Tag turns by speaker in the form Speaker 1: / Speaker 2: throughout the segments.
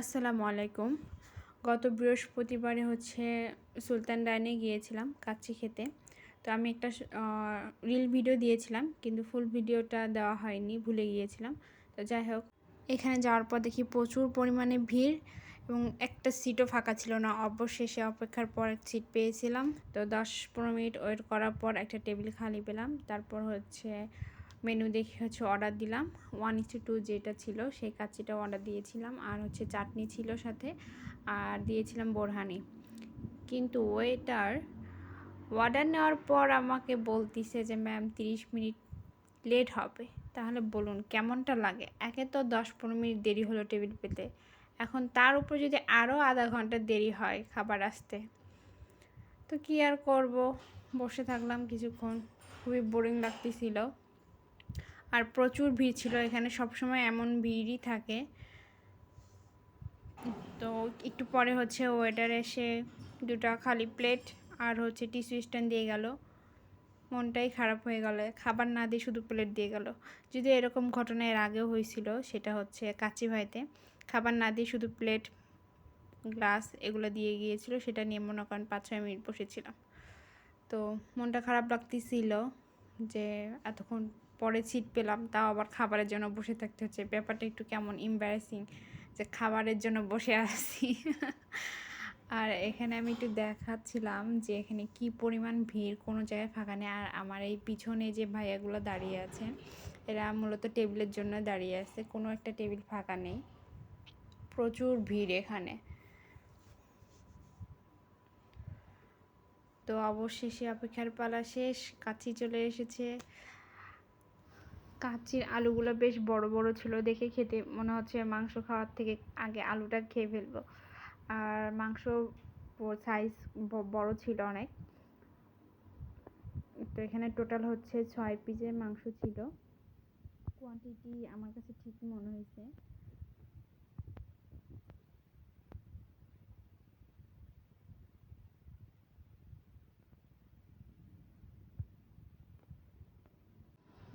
Speaker 1: আসসালামু আলাইকুম। গত বৃহস্পতিবারে হচ্ছে সুলতান ডাইনে গিয়েছিলাম কাচ্চি খেতে। তো আমি একটা রিল ভিডিও দিয়েছিলাম, কিন্তু ফুল ভিডিওটা দেওয়া হয়নি, ভুলে গিয়েছিলাম। তো যাই হোক, এখানে যাওয়ার পর দেখি প্রচুর পরিমাণে ভিড় এবং একটা সিটও ফাঁকা ছিল না। অবশেষে অপেক্ষার পর এক সিট পেয়েছিলাম। তো দশ পনেরো মিনিট ওয়েট করার পর একটা টেবিল খালি পেলাম। তারপর হচ্ছে মেনু দেখে হচ্ছে অর্ডার দিলাম। ওয়ান ইস্টু টু যেটা ছিল, সেই কাচ্চিটা অর্ডার দিয়েছিলাম। আর হচ্ছে চাটনি ছিল সাথে, আর দিয়েছিলাম বোরহানি। কিন্তু ওয়েটার অর্ডার নেওয়ার পর আমাকে বলতিছে যে ম্যাম তিরিশ মিনিট লেট হবে। তাহলে বলুন, কেমনটা লাগে? একে তো দশ পনেরো মিনিট দেরি হলো টেবিল পেতে। এখন তার উপর যদি আরও আধা ঘণ্টা দেরি হয় খাবার আসতে, তো কী আর করব? বসে থাকলাম কিছুক্ষণ। খুবই বোরিং লাগতেছিল। আর প্রচুর ভিড় ছিল। এখানে সবসময় এমন ভিড়ই থাকে। তো একটু পরে হচ্ছে ওয়েটার এসে দুটা খালি প্লেট আর হচ্ছে টিস্যু স্ট্যান্ড দিয়ে গেল। মনটাই খারাপ হয়ে গেল। খাবার না দিয়ে শুধু প্লেট দিয়ে গেল। যদি এরকম ঘটনা এর আগেও হয়েছিল, সেটা হচ্ছে কাচি ভাইতে। খাবার না দিয়ে শুধু প্লেট গ্লাস এগুলো দিয়ে গিয়েছিল, সেটা নিয়ে মনে করেন পাঁচ ছয় মিনিট বসেছিলাম। তো মনটা খারাপ লাগতেছিল যে এতক্ষণ পরে সিট পেলাম, তাও আবার খাবারের জন্য বসে থাকতে হচ্ছে। ব্যাপারটা একটু কেমন ইম্বারেসিং যে খাবারের জন্য বসে আছি। আর এখানে আমি একটু দেখাচ্ছিলাম যে এখানে কি পরিমাণ ভিড় কোনো জায়গায় ফাঁকা নেই। আর আমার এই পিছনে যে ভাইয়াগুলো দাঁড়িয়ে আছে এরা মূলত টেবিলের জন্য দাঁড়িয়ে আছে। কোনো একটা টেবিল ফাঁকা নেই। প্রচুর ভিড় এখানে। তো অবশেষে অপেক্ষার পালা শেষ, কাছি চলে এসেছে। কাচির আলুগুলো বেশ বড় বড় ছিল দেখে খেতে। মনে হচ্ছে মাংস খাওয়ার থেকে আগে আলুটা খেয়ে ফেলব। আর মাংস সাইজ বড় ছিল অনেক। তো এখানে টোটাল হচ্ছে ছয় পিসের মাংস ছিল। কোয়ান্টিটি আমার কাছে ঠিক মনে হয়েছে।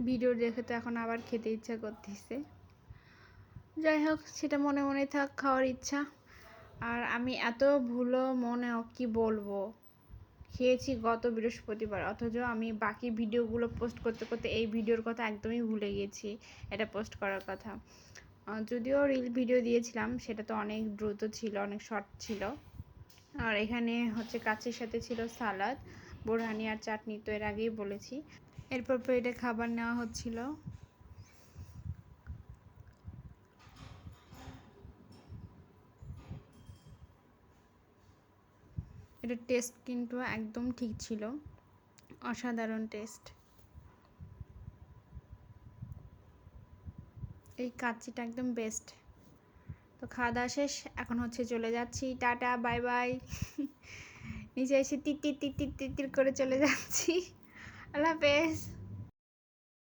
Speaker 1: ভিডিও দেখে তো এখন আবার খেতে ইচ্ছা করতেছে। যাই হোক, সেটা মনে মনে থাক, খাওয়ার ইচ্ছা। আর আমি এত ভুলো মনে কি বলব? খেয়েছি গত বৃহস্পতিবার, অথচ আমি বাকি ভিডিওগুলো পোস্ট করতে করতে এই ভিডিওর কথা একদমই ভুলে গেছি, এটা পোস্ট করার কথা। যদিও রিল ভিডিও দিয়েছিলাম, সেটা তো অনেক দ্রুত ছিল, অনেক শর্ট ছিল। আর এখানে হচ্ছে কাছের সাথে ছিল সালাদ, বোরহানি আর চাটনি, তো এর আগেই বলেছি। এরপর প্লেটে খাবার নেওয়া হচ্ছিল। এটা টেস্ট কিন্তু একদম ঠিক ছিল। অসাধারণ টেস্ট। এই কাচ্চিটা একদম বেস্ট তো খাওয়া দাওয়া শেষ, এখন হচ্ছে চলে যাচ্ছি। টাটা বাই বাই নিচে এসে টিট টিট টিট করে চলে যাচ্ছি। আল্লাহ হাফেজ